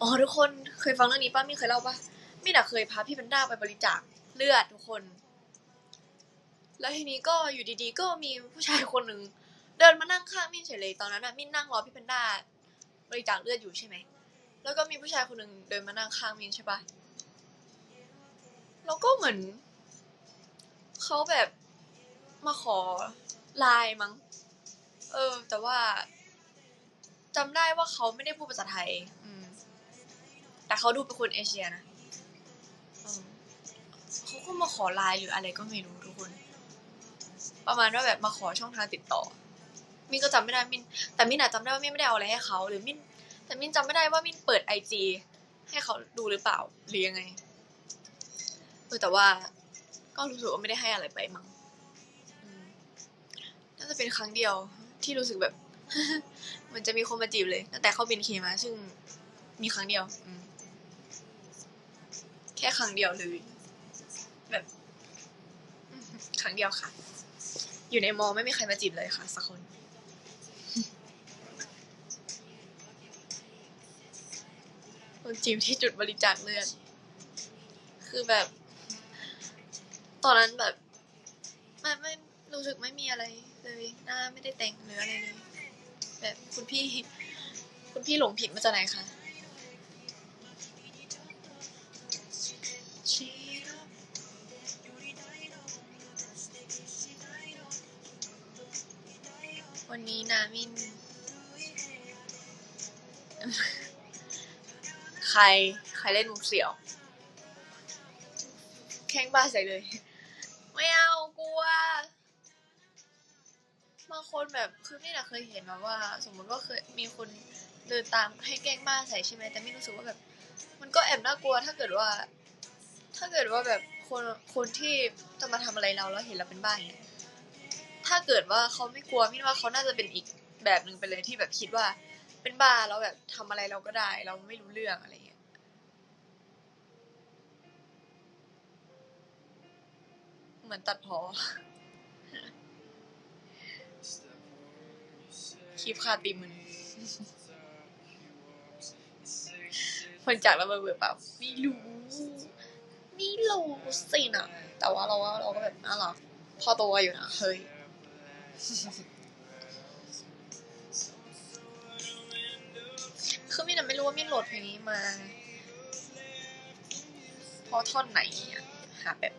อ๋อทุกคนเคยฟังเรื่องนี้ป้ามี่เคยเล่าปะมี่น่ะเคยพาพี่แพนด้าไปบริจาคเลือดทุกคน แล้วทีนี้ก็อยู่ดีๆ ก็มีผู้ชายคนหนึ่งเดินมานั่งข้างมิ่นเฉยเลยตอนนั้นน่ะมิ่นนั่งรอพี่แพนด้าบริจาคเลือดอยู่ใช่ไหมแล้วก็มีผู้ชายคนหนึ่งเดินมานั่งข้างมิ่นใช่ปะแล้วก็เหมือนเขาแบบมาขอไลน์มั้ง เออ แต่ว่าจำได้ว่าเขาไม่ได้พูดภาษาไทย แต่เขาดูเป็นคนเอเชียนะเออเขาก็มาขอไลน์หรืออะไรก็ไม่รู้ทุกคน ประมาณว่าแบบมาขอช่องทางติดต่อ มินก็จำไม่ได้มิน แต่มินอะจำได้ว่ามินไม่ได้เอาอะไรให้เขาหรือมินแต่มินจำไม่ได้ว่ามินเปิดไอจีให้เขาดูหรือเปล่าหรือยังไงเออแต่ว่าก็รู้สึกว่าไม่ได้ให้อะไรไปมั้งอืมน่าจะเป็นครั้งเดียวที่รู้สึกแบบเหมันจะมีคนมาจีบเลยตั้งแต่เข้าบินเคมา ซึ่งมีครั้งเดียว อืม แค่ครั้งเดียวเลยแบบอืมครั้งเดียวค่ะ อยู่ในมอไม่มีใครมาจีบเลยค่ะสักคน คนจีบที่จุดบริจาคเลือด คือแบบ ตอนนั้นแบบไม่ไม่รู้สึกไม่มีอะไรเลยหน้าไม่ได้แต่งหรืออะไรเลย แบบคุณพี่ คุณพี่หลงผิดมาจากไหนคะ วันนี้นามิน ใคร ใครเล่นมุกเสี่ยว แข้งบ้าใส่เลย ไม่เอากลัวบางคนแบบคือไม่น่ะเคยเห็นมาว่า สมมติว่าเคยมีคนเดินตามให้แกล้งบ้าใส่ใช่ไหมแต่ไม่รู้สึกว่าแบบ มันก็แอบน่ากลัวถ้าเกิดว่า ถ้าเกิดว่าแบบคนคนที่จะมาทำอะไรเราแล้วเห็นเราเป็นบ้าอย่างเงี้ย ถ้าเกิดว่าเขาไม่กลัวมินว่าเขาน่าจะเป็นอีกแบบหนึ่งไปเลยที่แบบคิดว่า เป็นบ้าแล้วแบบทำอะไรเราก็ได้ เราไม่รู้เรื่องอะไรเงี้ยเหมือนตัดพอคลิปคาตีมึนคนจากเราเบื่อเปล่าไม่รู้ไม่รู้สินะแต่ว่าเราว่าเราก็แบบน่ารักพอโตอยู่นะเฮ้ย คือมินอะไม่รู้ว่ามินโหลดเพลงนี้มาเพราะท่อนไหนอะหาแบบ